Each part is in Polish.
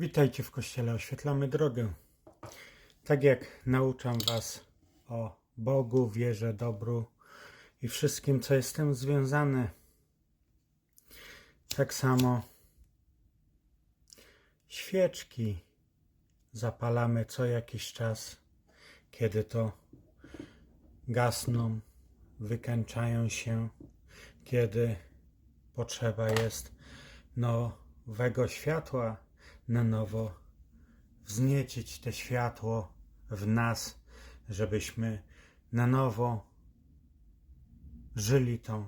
Witajcie w Kościele Oświetlamy Drogę. Tak jak nauczam Was o Bogu, wierze, dobru i wszystkim, co jest z tym związane, tak samo świeczki zapalamy co jakiś czas, kiedy to gasną, wykańczają się, kiedy potrzeba jest nowego światła, na nowo wzniecić te światło w nas, żebyśmy na nowo żyli tą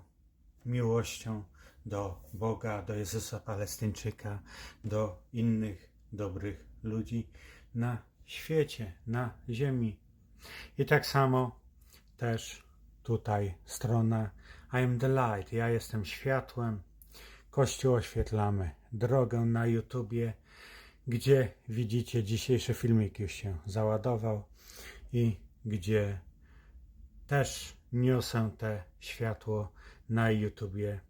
miłością do Boga, do Jezusa Palestyńczyka, do innych dobrych ludzi na świecie, na ziemi. I tak samo też tutaj strona I am the light, ja jestem światłem. Kościół oświetlamy drogę na YouTubie, gdzie widzicie dzisiejszy filmik już się załadował i gdzie też niosę te światło na YouTubie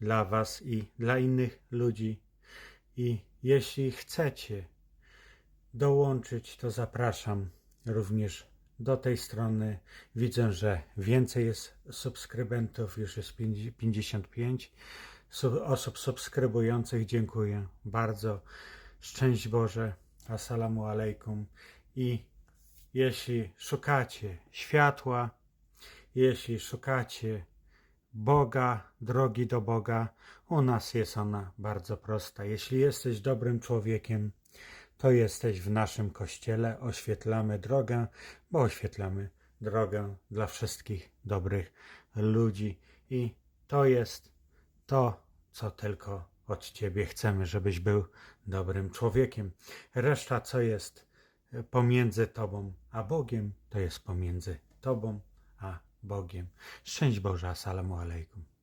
dla Was i dla innych ludzi. I jeśli chcecie dołączyć, to zapraszam również do tej strony. Widzę, że więcej jest subskrybentów, już jest 55 sub- osób subskrybujących. Dziękuję bardzo. Szczęść Boże. Assalamu alaikum. I jeśli szukacie światła, jeśli szukacie Boga, drogi do Boga, u nas jest ona bardzo prosta. Jeśli jesteś dobrym człowiekiem, to jesteś w naszym kościele. Oświetlamy drogę, bo oświetlamy drogę dla wszystkich dobrych ludzi. I to jest to, co tylko od Ciebie chcemy, żebyś był dobrym człowiekiem. Reszta, co jest pomiędzy Tobą a Bogiem, to jest pomiędzy Tobą a Bogiem. Szczęść Boże, assalamu alaikum.